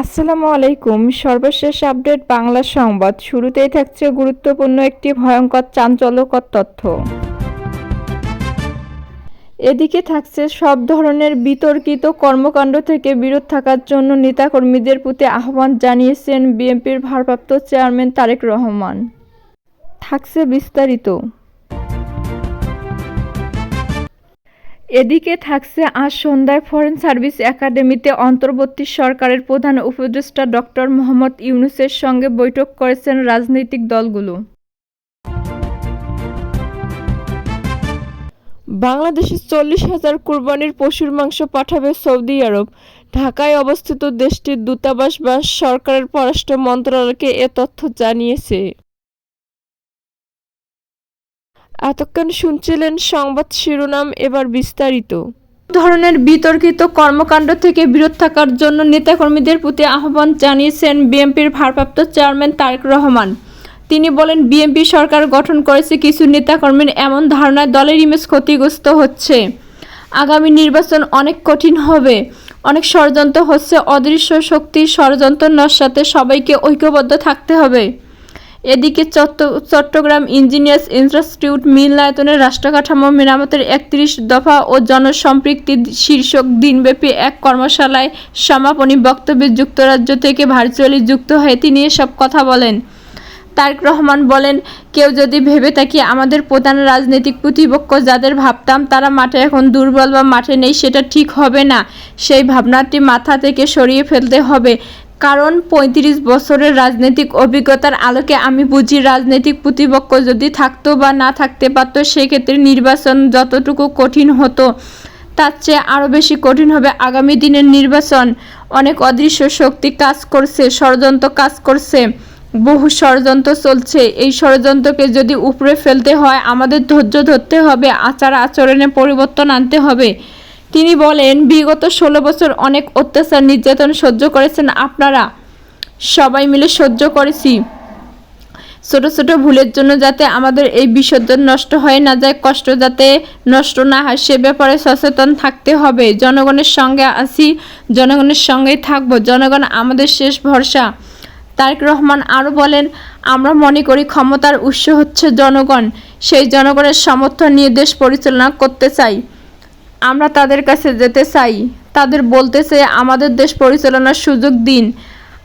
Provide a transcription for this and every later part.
আসসালামু আলাইকুম। সর্বশেষ আপডেট বাংলা সংবাদ। শুরুতেই থাকছে গুরুত্বপূর্ণ একটি ভয়ঙ্কর চাঞ্চল্যকর তথ্য। এদিকে থাকছে সব ধরনের বিতর্কিত কর্মকাণ্ড থেকে বিরত থাকার জন্য নেতাকর্মীদের প্রতি আহ্বান জানিয়েছেন বিএনপির ভারপ্রাপ্ত চেয়ারম্যান তারেক রহমান। থাকছে বিস্তারিত। এদিকে থাকছে আজ সন্ধ্যায় ফরেন সার্ভিস একাডেমিতে অন্তর্বর্তী সরকারের প্রধান উপদেষ্টা ডক্টর মোহাম্মদ ইউনুসের সঙ্গে বৈঠক করেছেন রাজনৈতিক দলগুলো। বাংলাদেশে চল্লিশ হাজার কুরবানির পশুর মাংস পাঠাবে সৌদি আরব। ঢাকায় অবস্থিত দেশটির দূতাবাস বা সরকারের পররাষ্ট্র মন্ত্রণালয়কে এ তথ্য জানিয়েছে। এতক্ষণ শুনছিলেন সংবাদ শিরোনাম এবার বিস্তারিত। ধরনের বিতর্কিত কর্মকাণ্ড থেকে বিরত থাকার জন্য নেতাকর্মীদের প্রতি আহ্বান জানিয়েছেন বিএনপির ভারপ্রাপ্ত চেয়ারম্যান তারেক রহমান। তিনি বলেন, বিএনপি সরকার গঠন করেছে কিছু নেতাকর্মীর এমন ধারণায় দলের ইমেজ ক্ষতিগ্রস্ত হচ্ছে। আগামী নির্বাচন অনেক কঠিন হবে। অনেক ষড়যন্ত্র হচ্ছে। অদৃশ্য শক্তির ষড়যন্ত্র নস্যাতে সবাইকে ঐক্যবদ্ধ থাকতে হবে। এদিকে চট্ট- চট্টগ্রাম ইঞ্জিনিয়ার্স ইনস্টিটিউট মিলনায়তনের রাষ্ট্রকাঠামো মেরামতের একত্রিশ দফা ও জনসম্পৃক্তি শীর্ষক দিনব্যাপী এক কর্মশালায় সমাপনী বক্তব্যে যুক্তরাজ্য থেকে ভার্চুয়ালি যুক্ত হয়ে তিনি এসব কথা বলেন। তারেক রহমান বলেন, কেউ যদি ভেবে থাকি আমাদের প্রধান রাজনৈতিক প্রতিপক্ষ যাদের ভাবতাম তারা মাঠে এখন দুর্বল বা মাঠে নেই, সেটা ঠিক হবে না। সেই ভাবনাটি মাথা থেকে সরিয়ে ফেলতে হবে। কারণ পঁয়ত্রিশ বছরের রাজনৈতিক অভিজ্ঞতার আলোকে আমি বুঝি রাজনৈতিক প্রতিপক্ষ যদি থাকতো বা না থাকতে পারতো, সেক্ষেত্রে নির্বাচন যতটুকু কঠিন হতো, তার চেয়ে আরও বেশি কঠিন হবে আগামী দিনের নির্বাচন। অনেক অদৃশ্য শক্তি কাজ করছে, ষড়যন্ত্র কাজ করছে, বহু ষড়যন্ত্র চলছে। এই ষড়যন্ত্রকে যদি উপরে ফেলতে হয়, আমাদের ধৈর্য ধরতে হবে আচার আচরণে পরিবর্তন আনতে হবে। তিনি বলেন, বিগত ষোলো বছর অনেক অত্যাচার, নির্যাতন সহ্য করেছেন আপনারা। সবাই মিলে সহ্য করেছি। ছোট ছোট ভুলের জন্য যাতে আমাদের এই বিসর্জন নষ্ট হয়ে না যায়, কষ্ট যাতে নষ্ট না হয়, সে ব্যাপারে সচেতন থাকতে হবে। জনগণের সঙ্গে আছি, জনগণের সঙ্গেই থাকব। জনগণ আমাদের শেষ ভরসা। তারেক রহমান আরও বলেন, আমরা মনে করি ক্ষমতার উৎস হচ্ছে জনগণ। সেই জনগণের সমর্থন নিয়ে দেশ পরিচালনা করতে চাই। আমরা তাদের কাছে যেতে চাই। তাদের বলতে চাই, আমাদের দেশ পরিচালনার সুযোগ দিন।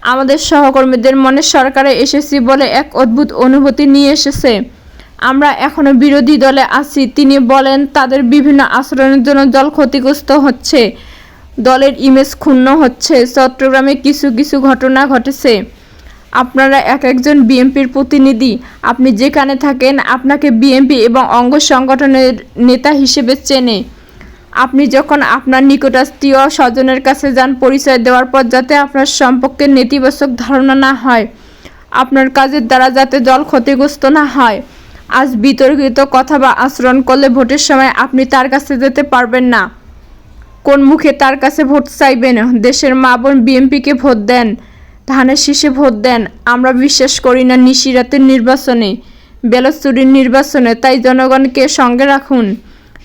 আমাদের সহকর্মীদের মনে সরকারে এসেছি বলে এক অদ্ভুত অনুভূতি নিয়ে এসেছে। আমরা এখনও বিরোধী দলে আছি। তিনি বলেন, তাদের বিভিন্ন আচরণের জন্য দল ক্ষতিগ্রস্ত হচ্ছে। দলের ইমেজ ক্ষুণ্ণ হচ্ছে। চট্টগ্রামে কিছু কিছু ঘটনা ঘটেছে। আপনারা এক একজন বিএনপির প্রতিনিধি। আপনি যেখানে থাকেন, আপনাকে বিএনপি এবং অঙ্গ সংগঠনের নেতা হিসেবে চেনে। আপনি যখন আপনার নিকটাত্মীয় স্বজনের কাছে যান, পরিচয় দেওয়ার পর যাতে আপনার সম্পর্কে নেতিবাচক ধারণা না হয়, আপনার কাজের দ্বারা যাতে দল ক্ষতিগ্রস্ত না হয়, আজ বিতর্কিত কথা বা আচরণ করলে ভোটের সময় আপনি তার কাছে যেতে পারবেন না। কোন মুখে তার কাছে ভোট চাইবেন? দেশের মা বোন বিএনপিকে ভোট দেন, ধানের শীষে ভোট দেন, আমরা বিশ্বাস করি না নিশিরাতের নির্বাচনে, বেলচুরির নির্বাচনে, তাই জনগণকে সঙ্গে রাখুন।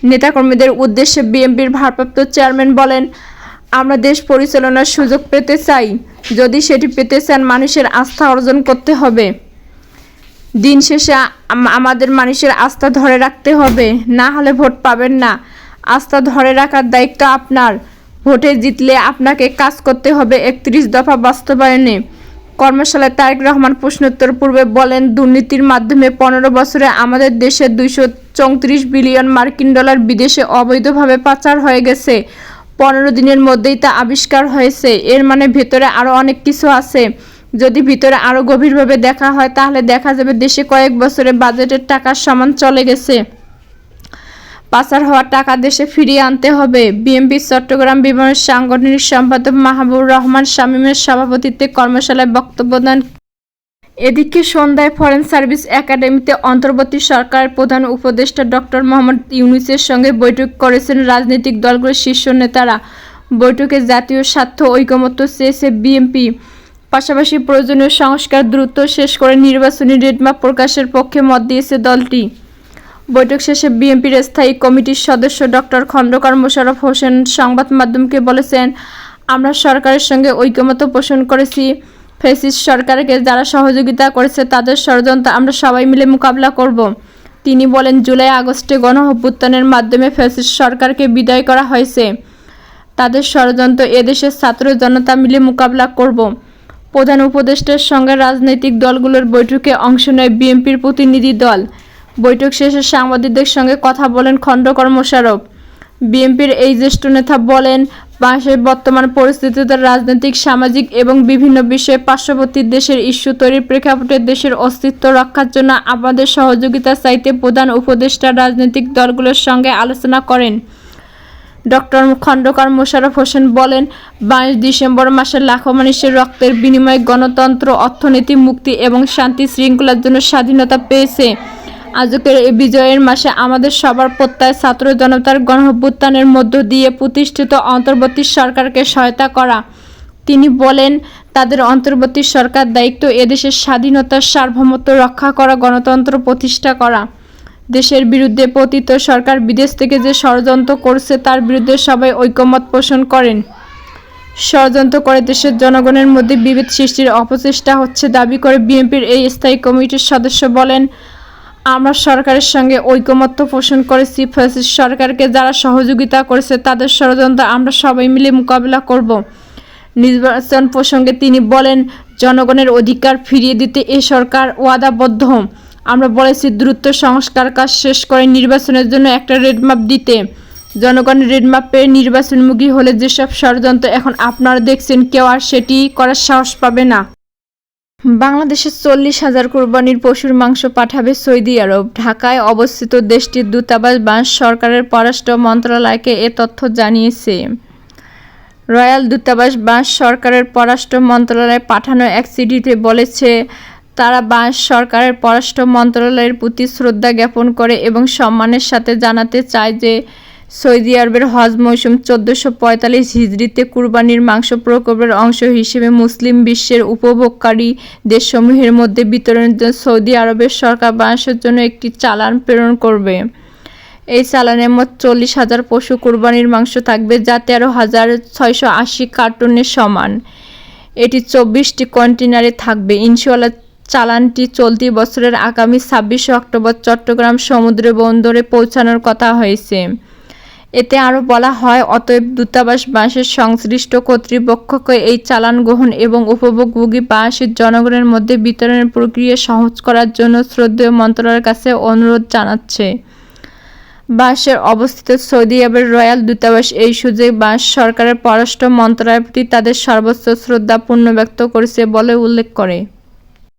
নেতাকর্মীদের উদ্দেশ্যে বিএনপির ভারপ্রাপ্ত চেয়ারম্যান বলেন, আমরা দেশ পরিচালনার সুযোগ পেতে চাই। যদি সেটি পেতে চান, মানুষের আস্থা অর্জন করতে হবে। দিন শেষে আমাদের মানুষের আস্থা ধরে রাখতে হবে। না হলে ভোট পাবেন না। আস্থা ধরে রাখার দায়িত্ব আপনার। ভোটে জিতলে আপনাকে কাজ করতে হবে একত্রিশ দফা বাস্তবায়নে। কর্মশালায় তারেক রহমান প্রশ্নোত্তর পূর্বে বলেন, দুর্নীতির মাধ্যমে পনেরো বছরে আমাদের দেশে দুইশো চৌত্রিশ বিলিয়ন মার্কিন ডলার বিদেশে অবৈধভাবে পাচার হয়ে গেছে। পনেরো দিনের মধ্যেই তা আবিষ্কার হয়েছে। এর মানে ভেতরে আরও অনেক কিছু আছে। যদি ভিতরে আরও গভীরভাবে দেখা হয়, তাহলে দেখা যাবে দেশে কয়েক বছরে বাজেটের টাকার সমান চলে গেছে। পাচার হওয়া টাকা দেশে ফিরিয়ে আনতে হবে। বিএনপি চট্টগ্রাম বিমানের সাংগঠনিক সম্পাদক মাহবুব রহমান শামীমের সভাপতিত্বে কর্মশালায় বক্তব্য দেন। এদিকে সন্ধ্যায় ফরেন সার্ভিস একাডেমিতে অন্তর্বর্তী সরকারের প্রধান উপদেষ্টা ডক্টর মোহাম্মদ ইউনুসের সঙ্গে বৈঠক করেছেন রাজনৈতিক দলগুলোর শীর্ষ নেতারা। বৈঠকে জাতীয় স্বার্থ, ঐকমত্য চেয়েছে বিএনপি। পাশাপাশি প্রয়োজনীয় সংস্কার দ্রুত শেষ করে নির্বাচনী রেডমাপ প্রকাশের পক্ষে মত দিয়েছে দলটি। বৈঠক শেষে বিএনপির স্থায়ী কমিটির সদস্য ডক্টর খন্দকার মোশাররফ হোসেন সংবাদ মাধ্যমকে বলেছেন, আমরা সরকারের সঙ্গে ঐকমত্য পোষণ করেছি। ফেসিস সরকারকে যারা সহযোগিতা করেছে, তাদের ষড়যন্ত্র আমরা সবাই মিলে মোকাবিলা করব। তিনি বলেন, জুলাই আগস্টে গণ অভ্যুত্থানের মাধ্যমে ফ্যাসিস্ট সরকারকে বিদায় করা হয়েছে। তাদের ষড়যন্ত্র এদেশের ছাত্র জনতা মিলে মোকাবিলা করব। প্রধান উপদেষ্টার সঙ্গে রাজনৈতিক দলগুলোর বৈঠকে অংশ নেয় বিএনপির প্রতিনিধি দল। বৈঠক শেষে সাংবাদিকদের সঙ্গে কথা বলেন খণ্ডকর মোশারফ বিএনপির এই জ্যেষ্ঠ নেতা বলেন বাংলাদেশের বর্তমান পরিস্থিতিতে রাজনৈতিক, সামাজিক এবং বিভিন্ন বিষয়ে পার্শ্ববর্তী দেশের ইস্যু তৈরির প্রেক্ষাপটে দেশের অস্তিত্ব রক্ষার জন্য আমাদের সহযোগিতা চাইতে প্রধান উপদেষ্টা রাজনৈতিক দলগুলোর সঙ্গে আলোচনা করেন। ডক্টর খন্দকার মোশারফ হোসেন বলেন, বাইশ ডিসেম্বর মাসে লাখো মানুষের রক্তের বিনিময়ে গণতন্ত্র, অর্থনীতি, মুক্তি এবং শান্তি শৃঙ্খলার জন্য স্বাধীনতা পেয়েছে। আজকের এই বিজয়ের মাসে আমাদের সবার প্রত্যয় ছাত্র জনতার গণভ্যুত্থানের মধ্য দিয়ে প্রতিষ্ঠিত অন্তর্বর্তী সরকারকে সহায়তা করা। তিনি বলেন, তাদের অন্তর্বর্তী সরকার দায়িত্ব এদেশের স্বাধীনতার সার্বভৌমত্ব রক্ষা করা, গণতন্ত্র প্রতিষ্ঠা করা। দেশের বিরুদ্ধে পতিত সরকার বিদেশ থেকে যে ষড়যন্ত্র করছে, তার বিরুদ্ধে সবাই ঐকমত পোষণ করেন। ষড়যন্ত্র করে দেশের জনগণের মধ্যে বিভেদ সৃষ্টির অপচেষ্টা হচ্ছে দাবি করে বিএনপির এই স্থায়ী কমিটির সদস্য বলেন আমরা সরকারের সঙ্গে ঐকমত্য পোষণ করেছি ফ্যাসিস্ট সরকারকে যারা সহযোগিতা করেছে তাদের ষড়যন্ত্র আমরা সবাই মিলে মোকাবিলা করব। নির্বাচন প্রসঙ্গে তিনি বলেন, জনগণের অধিকার ফিরিয়ে দিতে এ সরকার ওয়াদাবদ্ধ। আমরা বলেছি, দ্রুত সংস্কার কাজ শেষ করে নির্বাচনের জন্য একটা রেডম্যাপ দিতে। জনগণ রেডম্যাপ পেয়ে নির্বাচনমুখী হলে যেসব ষড়যন্ত্র এখন আপনারা দেখছেন, কেউ আর সেটি করার সাহস পাবে না। বাংলাদেশে চল্লিশ হাজার কোরবানির পশুর মাংস পাঠাবে সৌদি আরব। ঢাকায় অবস্থিত দেশটির দূতাবাস বাংলাদেশ সরকারের পররাষ্ট্র মন্ত্রণালয়কে এ তথ্য জানিয়েছে। রয়্যাল দূতাবাস বাংলাদেশ সরকারের পররাষ্ট্র মন্ত্রণালয়ে পাঠানো এক চিঠিতে বলেছে, তারা বাংলাদেশ সরকারের পররাষ্ট্র মন্ত্রণালয়ের প্রতি শ্রদ্ধা জ্ঞাপন করে এবং সম্মানের সাথে জানাতে চায় যে সৌদি আরবের হজ মৌসুম চোদ্দোশো পঁয়তাল্লিশ হিজড়িতে কুরবানির মাংস প্রকল্পের অংশ হিসেবে মুসলিম বিশ্বের উপভোগকারী দেশসমূহের মধ্যে বিতরণের জন্য সৌদি আরবের সরকার বাংলাদেশের জন্য একটি চালান প্রেরণ করবে। এই চালানের মোট চল্লিশ হাজার পশু কুরবানির মাংস থাকবে, যা তেরো হাজার ছয়শো আশি কার্টুনের সমান। এটি চব্বিশটি কন্টেনারে থাকবে। ইনশাল্লাহ চালানটি চলতি বছরের আগামী ছাব্বিশে অক্টোবর চট্টগ্রাম সমুদ্র বন্দরে পৌঁছানোর কথা হয়েছে। এতে আরও বলা হয়, অতএব দূতাবাস বাঁশের সংশ্লিষ্ট কর্তৃপক্ষকে এই চালান গ্রহণ এবং উপভোগভোগী বাঁশের জনগণের মধ্যে বিতরণের প্রক্রিয়া সহজ করার জন্য শ্রদ্ধেয় মন্ত্রণালয়ের কাছে অনুরোধ জানাচ্ছে। বাঁশের অবস্থিত সৌদি আরবের রয়্যাল দূতাবাস এই সুযোগে বাঁশ সরকারের পররাষ্ট্র মন্ত্রণালয়ের প্রতি তাদের সর্বোচ্চ শ্রদ্ধা পূর্ণ ব্যক্ত করেছে বলে উল্লেখ করে।